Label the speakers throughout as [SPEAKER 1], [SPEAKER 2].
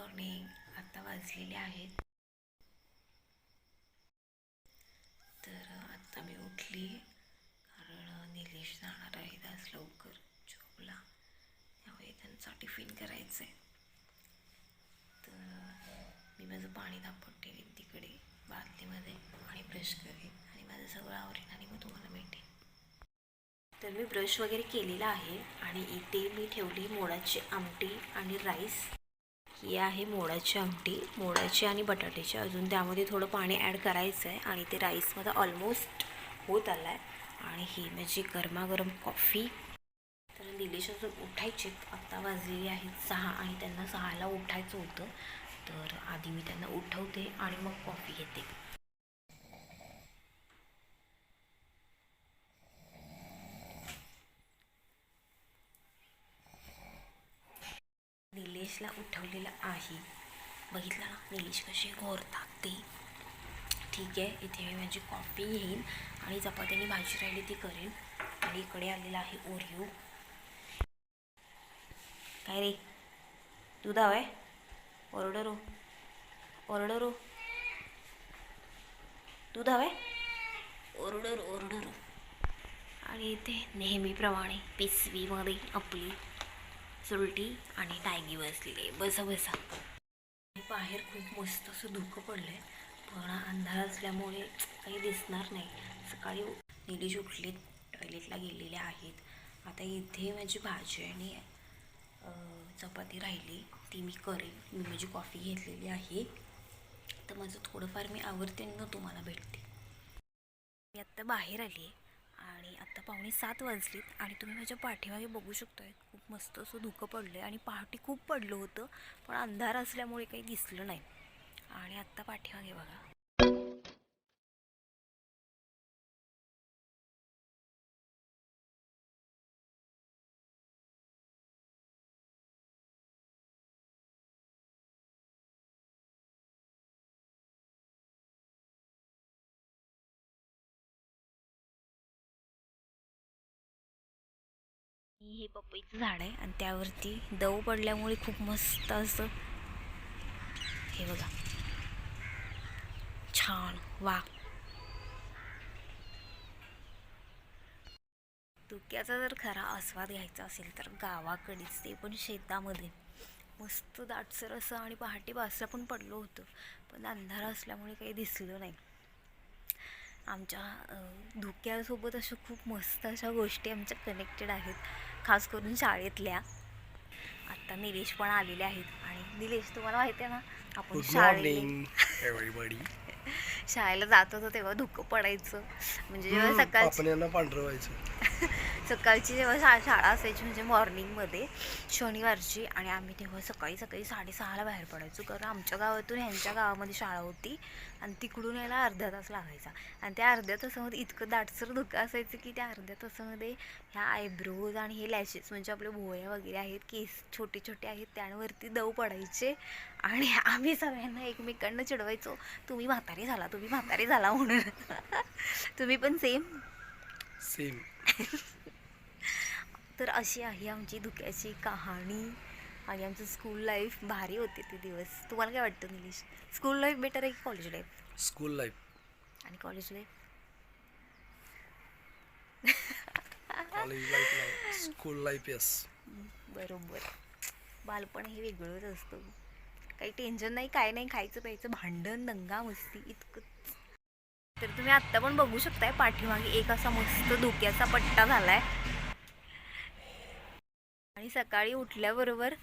[SPEAKER 1] Morning आत्ता वाजलेले आहेत. तर आत्ता मी उठली. कारण निलेश जाणार आहेत आज लवकर जॉबला त्यामुळे त्यांचा टिफिन करायचं आहे तर मी माझं पाणी दापट ठेवीन तिकडे बादलीमध्ये आणि ब्रश करेन. आणि माझं सगळं आवरेन आणि मग तुम्हाला भेटेन. तर मी ब्रश वगैरे केलेला आहे. आणि इथे मी ठेवली मोडाची आमटी आणि राईस ही आहे मोडाची आमटी. मोडाची आणि बटाट्याची. अजून त्यामध्ये थोडं पाणी ॲड करायचं आहे आणि ते राईसमध्ये ऑलमोस्ट होत आलं आहे आणि ही माझी गरमागरम कॉफी तर निलेश अजून उठायचे आत्ता वाजलेली आहेत सहा आणि त्यांना सहाला उठायचं होतं. तर आधी मी त्यांना उठवते आणि मग कॉफी घेते. निलेशला उठवलेलं आहे. बघितलं ना निलेश कशी घोरतात ते ठीक आहे इथे मी माझी कॉफी घेईन आणि चपात्याने भाजी राहिली ती करेन. आणि इकडे आलेला आहे ओरिओ काय रे? दूध हवं आहे? ऑर्डर हो ऑर्डर हो दूध हवं आहे? ऑर्डर ऑर्डर आणि इथे नेहमीप्रमाणे पिसवीमध्ये आपली चुरटी आणि टायगी बसलेली आहे. बसा बसा. बाहेर खूप मस्त असं धुकं पडलं आहे पण अंधार असल्यामुळे काही दिसणार नाही. सकाळी निलेश उठले टॉयलेटला गेलेले आहेत. आता इथे माझी भाजी आणि चपाती राहिली. ती मी करेन. मी माझी कॉफी घेतलेली आहे. तर माझं थोडंफार मी आवडते तुम्हाला भेटते. मी आत्ता बाहेर आली आहे आणि आत्ता पावणे सात वाजलीत आणि तुम्ही माझ्या पाठीमागे बघू शकताय खूप मस्त असं धुकं पडलं आहे आणि पहाटे खूप पडलं होतं पण अंधार असल्यामुळे काही दिसलं नाही. आणि आत्ता पाठीमागे बघा. हे पपईचं झाड आहे आणि त्यावरती दव पडल्यामुळे खूप मस्त असं हे बघा. छान वा धुक्याचा जर खरा आस्वाद घ्यायचा असेल तर गावाकडेच ते पण शेतामध्ये. मस्त दाटसर असं आणि पहाटे बासला पण पडलं होतं पण अंधार असल्यामुळे काही दिसलं नाही. आमच्या धुक्यासोबत अशा खूप मस्त अशा गोष्टी आमच्या कनेक्टेड आहेत. खास करून शाळेतल्या. आत्ता निलेश पण आलेले आहेत. आणि निलेश तुम्हाला माहिती आहे ना आपण शाळेत शाळेला जात होतो तेव्हा धुकं पडायचं. म्हणजे जेव्हा
[SPEAKER 2] पापण्यांना पांढरं व्हायचं.
[SPEAKER 1] सकाळची जेव्हा शा शाळा असायची म्हणजे मॉर्निंगमध्ये शनिवारची आणि आम्ही तेव्हा सकाळी सकाळी साडेसहाला बाहेर पडायचो. कारण आमच्या गावातून ह्यांच्या गावामध्ये शाळा होती आणि तिकडून यायला अर्धा तास लागायचा. आणि त्या अर्ध्या तासामध्ये इतकं दाटसर धुकं असायचं की त्या अर्ध्या तासामध्ये ह्या आयब्रोज आणि हे लॅशेस म्हणजे आपले भोया वगैरे आहेत केस छोटे छोटे आहेत त्यांवरती दव पडायचे आणि आम्ही सगळ्यांना एकमेकांना चिडवायचो तुम्ही म्हातारे झाला तुम्ही म्हातारे झाला म्हणून. तुम्ही पण सेम
[SPEAKER 2] सेम
[SPEAKER 1] तर अशी आहे आमची धुक्याची कहाणी. आणि आमचं स्कूल लाईफ भारी होते ते दिवस. तुम्हाला काय वाटतं निलेश? स्कूल लाईफ बेटर आहे की कॉलेज लाईफ
[SPEAKER 2] स्कूल लाईफ
[SPEAKER 1] आणि college life
[SPEAKER 2] college life school life yes
[SPEAKER 1] बरोबर. बालपण हे वेगळंच असतं. काही टेन्शन नाही काय नाही. खायचं प्यायचं भांडण दंगा मस्ती इतकंच. तर तुम्ही आत्ता पण बघू शकताय पाठीमागे एक असा मस्त धुक्याचा पट्टा झालाय. सकाळी उठल्याबरोबर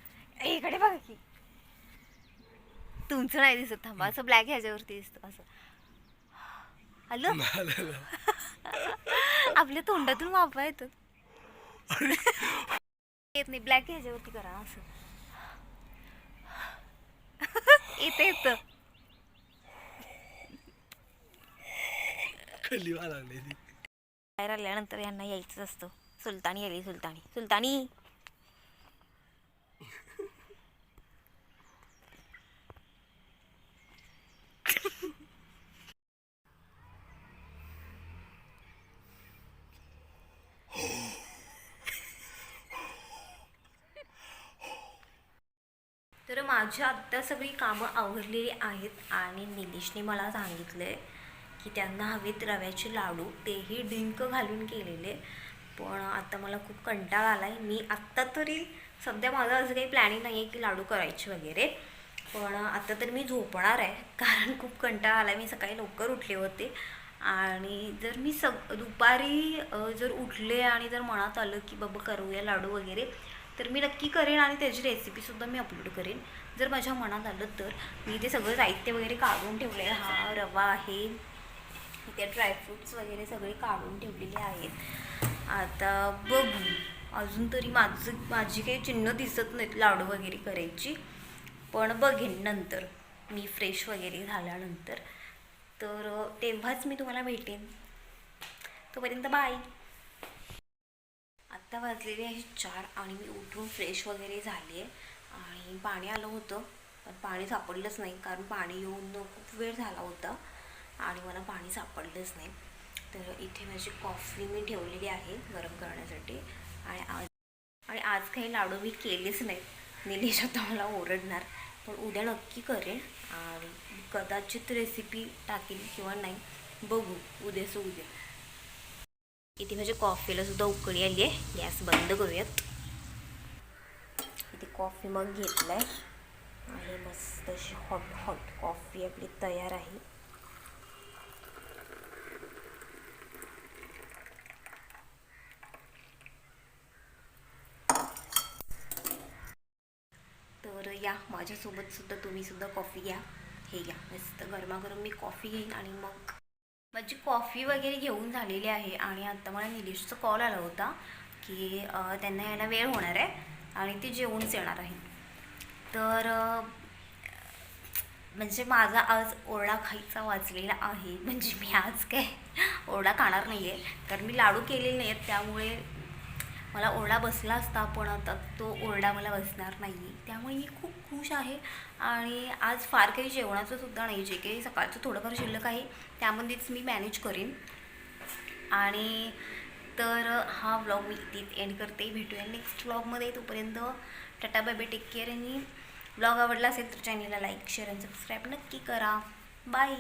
[SPEAKER 1] इकडे बघा की. तुमचं नाही दिसत. थांबा असं ब्लॅक ह्याच्यावरती दिसतं असं. हॅलो? आपल्या तोंडातून वापा येतात. येत नाही ब्लॅक ह्याच्यावरती करा असं. येतं येतं. बाहेर आल्यानंतर यांना यायचं असतं. सुलतानी आली सुलतानी. सुलतानी! तर माझी आत्ता सगळी कामं आवरलेली आहेत आणि निलेशने मला सांगितलं आहे की त्यांना हवेत रव्याचे लाडू तेही डिंक घालून केलेले. पण आता मला खूप कंटाळा आला आहे मी आत्ता तरी सध्या माझं असं काही प्लॅनिंग नाही आहे की लाडू करायचे वगैरे. पण आता तर मी झोपणार आहे कारण खूप कंटाळा आला आहे मी सकाळी लवकर उठले होते. आणि जर मी सग दुपारी जर उठले आणि जर मनात आलं की बाबा करूया लाडू वगैरे तर मी नक्की करेन आणि त्याची रेसिपीसुद्धा मी अपलोड करेन. जर माझ्या मनात आलं तर. मी ते सगळं साहित्य वगैरे काढून ठेवले आहे. हा रवा आहे. इथे ड्रायफ्रूट्स वगैरे सगळे काढून ठेवलेले आहेत. आता बघू. अजून तरी माझं माझी काही चिन्ह दिसत नाहीत लाडू वगैरे करायची. पण बघेन नंतर. मी फ्रेश वगैरे झाल्यानंतर. तर तेव्हाच मी तुम्हाला भेटेन. तोपर्यंत बाय आत्ता वाजलेले आहे चार आणि मी उठून फ्रेश वगैरे झाली आहे आणि पाणी आलं होतं पण पाणी सापडलंच नाही कारण पाणी येऊन खूप वेळ झाला होता आणि मला पाणी सापडलंच नाही. तर इथे माझी कॉफी मी ठेवलेली आहे गरम करण्यासाठी. आणि आज आणि आज काही लाडू मी केलेच नाहीत निलेश आता मला ओरडणार पण उद्या नक्की करेन. आणि कदाचित रेसिपी टाकेन किंवा नाही बघू उद्याचं उद्या. इथे म्हणजे माझ्या कॉफीला सुद्धा उकळी आली आहे. गॅस बंद करूयात. इथे कॉफी मग घेतलाय. आणि मस्त अशी हॉट हॉट कॉफी आपली तयार आहे. तर या माझ्यासोबत सुद्धा तुम्ही सुद्धा कॉफी घ्या. हे घ्या. मस्त गरमागरम मी कॉफी घेईन आणि मग माझी कॉफी वगैरे घेऊन झालेली आहे आणि आता मला निलेशचा कॉल आला होता की त्यांना यायला वेळ होणार आहे आणि ते जेवूनच येणार आहे. तर म्हणजे माझा आज ओरडा खायचा वाचलेला आहे. म्हणजे मी आज काय ओरडा खाणार नाही आहे कारण मी लाडू केलेले नाही आहेत त्यामुळे मला ओरडा बसला असता पण आता तो ओरडा मला बसणार नाही आहे त्यामुळे मी खूप खुश आहे. आणि आज फार काही जेवणाचं सुद्धा नाही. जे काही सकाळचं थोडंफार शिल्लक आहे त्यामध्येच मी मॅनेज करेन. आणि तर हा व्लॉग मी इथेच एंड करते. भेटूया नेक्स्ट व्लॉगमध्ये तोपर्यंत tata bye bye take care आणि व्लॉग आवडला असेल तर चॅनलला लाईक शेअर आणि सबस्क्राईब नक्की करा. बाय